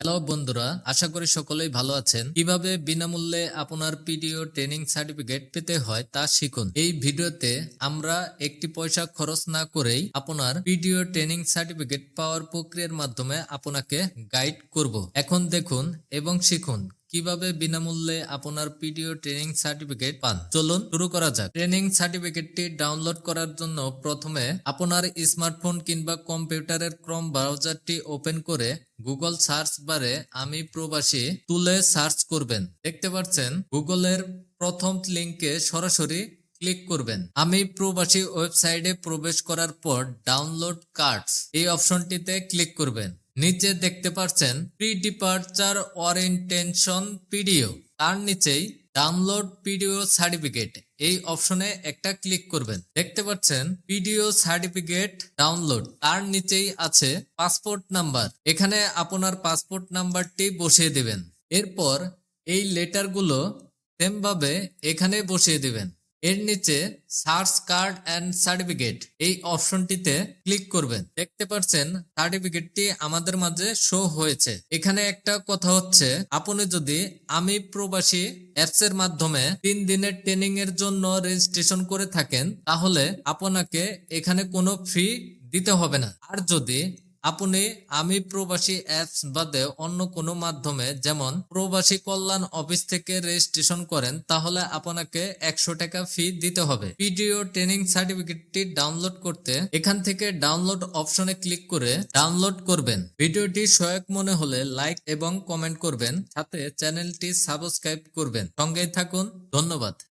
Hello বন্ধুরা, আশা করি সকলেই ভালো আছেন। কীভাবে বিনামূল্যে আপনার পিডিও ট্রেনিং সার্টিফিকেট পেতে হয় তা শিখুন। এই ভিডিওতে আমরা একটি পয়সা খরচ না করেই আপনার পিডিও ট্রেনিং সার্টিফিকেট পাওয়ার প্রক্রিয়ার মাধ্যমে আপনাকে গাইড করব। এখন দেখুন এবং শিখুন কীভাবে বিনামূল্যে আপনার পিডিও ট্রেনিং সার্টিফিকেট পান? চলুন শুরু করা যাক। ট্রেনিং সার্টিফিকেটটি ডাউনলোড করার জন্য প্রথমে আপনার স্মার্টফোন কিংবা কম্পিউটারের ক্রম ব্রাউজারটি ওপেন করে গুগল সার্চ বারে আমি প্রবাসী তুলে সার্চ করবেন। দেখতে পাচ্ছেন, গুগলের প্রথম লিঙ্কে সরাসরি ক্লিক করবেন। আমি প্রবাসী ওয়েবসাইটে প্রবেশ করার পর ডাউনলোড কার্ডস এই অপশনটিতে ক্লিক করবেন। নিচে দেখতে পাচ্ছেন প্রি ডিপার্চার ওরিয়েন্টেশন পিডিও তার নিচেই ডাউনলোড পিডিও সার্টিফিকেট এই অপশনে একটা ক্লিক করবেন। দেখতে পাচ্ছেন পিডিও সার্টিফিকেট ডাউনলোড তার নিচেই আছে পাসপোর্ট নাম্বার এখানে আপনার পাসপোর্ট নাম্বারটি বসিয়ে দিবেন। এরপর এই লেটারগুলো সেম ভাবে এখানে বসিয়ে দিবেন। এর নিচে সার্চ কার্ড অ্যান্ড সার্টিফিকেট এই অপশনটিতে ক্লিক করবেন। দেখতে পাচ্ছেন, সার্টিফিকেটটি আমাদের মাঝে শো হয়েছে। এখানে একটা কথা হচ্ছে, আপনি যদি আমি প্রবাসী অ্যাপস এর মাধ্যমে তিন দিনের ট্রেনিং এর জন্য রেজিস্ট্রেশন করে থাকেন, তাহলে আপনাকে এখানে কোনো ফি দিতে হবে না। আর যদি আপনি আমি প্রবাসী অ্যাপস বাদে অন্য কোনো মাধ্যমে যেমন প্রবাসী কল্যাণ অফিস থেকে রেজিস্ট্রেশন করেন, তাহলে আপনাকে একশো টাকা ফি দিতে হবে। ভিডিও ট্রেনিং সার্টিফিকেটটি ডাউনলোড করতে এখান থেকে ডাউনলোড অপশনে ক্লিক করে ডাউনলোড করবেন। ভিডিওটি সহায়ক মনে হলে লাইক এবং কমেন্ট করবেন, সাথে চ্যানেলটি সাবস্ক্রাইব করবেন। সঙ্গেই থাকুন, ধন্যবাদ।